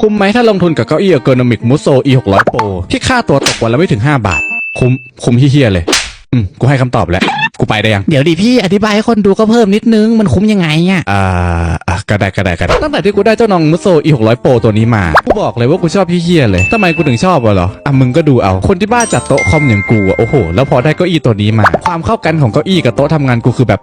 คุ้มไหมถ้าลงทุนกับเก้าอี้ ergonomic muso e 6 0 0 pro ที่ค่าตัวตกวันละไม่ถึง 5 บาท คุ้ม คุ้มเฮี้ยๆเลย อืม กูให้คำตอบแล้ว กูไปได้ยัง เดี๋ยวดิพี่อธิบายให้คนดูก็เพิ่มนิดนึง มันคุ้มยังไงอะ อ่าอะก็ได้ก็ได้ก็ได้ตั้งแต่ที่กูได้เจ้าน้องมุโซ e 6 0 0 pro ตัวนี้มา กูบอกเลยว่ากูชอบเฮี้ยๆเลยทำไมกูถึงชอบวะเหรอ อะมึงก็ดูเอา คนที่บ้านจัดโต๊ะคอมอย่างกูอะโอ้โห แล้วพอได้เก้าอี้ตัวนี้มา ความเข้ากันของเก้าอี้กับโต๊ะทำงานกูคือแบบ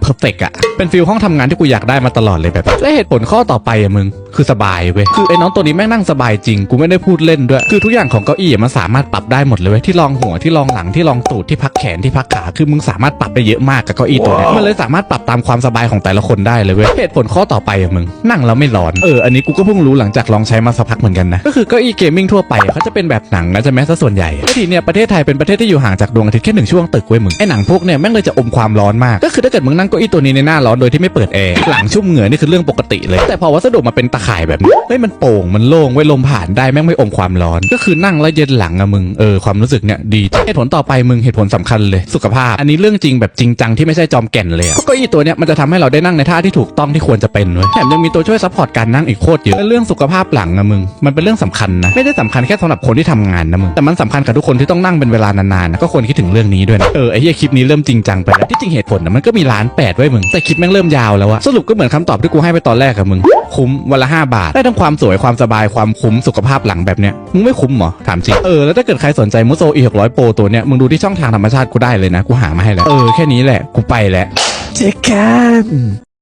เพอร์เฟกอะเป็นฟิลห้องทำงานที่กูอยากได้มาตลอดเลยแบบ และเหตุผลข้อต่อไปอะมึง คือสบายเว้ยคือไอ้น้องตัวนี้แม่งนั่งสบายจริงกูไม่ได้พูดเล่นด้วย คือทุกอย่างของเก้าอี้อะมันสามารถปรับได้หมดเลยเว้ยที่รองหัวที่รองหลังที่รองตูดที่พักแขนที่พักขาคือมึงสามารถปรับได้เยอะมากกับเก้าอี้ตัวเนี้ยมันเลยสามารถปรับตามความสบายของแต่ละคนได้เลยเว้ยเหตุผลข้อต่อไปอะมึงนั่งแล้วไม่ร้อนเอออันนี้กูก็เพิ่งรู้หลังจากลองใช้มาสักพักเหมือนกันนะก็คือเก้าอี้เกมมิ่งทั่วไปอะเขาจะเป็นแบบหนังนะจะแม้ซะส่วนใหญ่แล้วทีเนี้ยประเทศไทยเป็นประเทศที่อยู่ห่างจากดวงอาทิตย์แค่หนึ่งช่วงตึกเว้ยมึงไอ้หนังพวกเนี้ยแม่งเลยจะอมความร้อนมากก็คือถ้าเกิดมึงนั่งเก้าอี้ตัวนี้ในหน้าร้อนโดยที่ไม่เปิดแอร์หลังชุ่มเหงื่อนี่คือเรื่องปกติเลยแต่พอวัสดุมาเป็นตะข่ายแบบนี้เฮ้ยมันโป่งมันโล่งไว้ลมผ่านได้แม่งไม่อมความร้อน ก็คือนั่งแล้วเย็นหลังอะมึงเออความรู้สึกเนี่ยดีจังเหตุผลต่อไปมึงเหตุผลสำคัญเลยสุขภาพ อันนี้เรื่องจริงแบบจริงจังที่ไม่ใช่จอมแก่นเลยเก้าอี้ตัวเนี้ยมันจะทำให้เราได้นั่งในท่าที่ถูกต้องที่ควรจะเป็นเว้ยแถมยังมีตัวช่วยซัพพอร์ตการนั่งอีกโคตรเยอะและเรื่องสุขภาพหลังอะมึงมันเป็นเรื่องสำคัญนะไม่ได้สำคัญแค่สำหรับคนที่ทำงานนะมึงแต่มันสำคัญกับทุกคนที่ต้องนั่งเป็นเวลานานๆนะก็ควรคิดถึงเรื่องนี้ด้วยนะเออไอ้เหี้ยคลิปนี้เริ่มจริงจังไปแล้วที่จริงเหตุผลนะมันก็มีล้านแปดไว้มึงแต่คลิปแม่งเริ่มยาวแล้วอะสรุปก็เหมือนคำตอบที่กูให้ไปตอนแรกอะมึงคุ้มวันละ5บาท ได้ทั้งความสวยความสบายความคุ้มสุขภาพหลังแบบเนี้ยมึงไม่คุ้มเหรอถามจริงเออแล้วถ้าเกิดใครสนใจมุโซอีหกร้อยโปรตัวเนี้ยมึงดูที่ช่องทางธรรมชาติกูได้เลยนะกูหามาให้แล้วเออแค่นี้แหละกูไปแล้วเจ๊กัน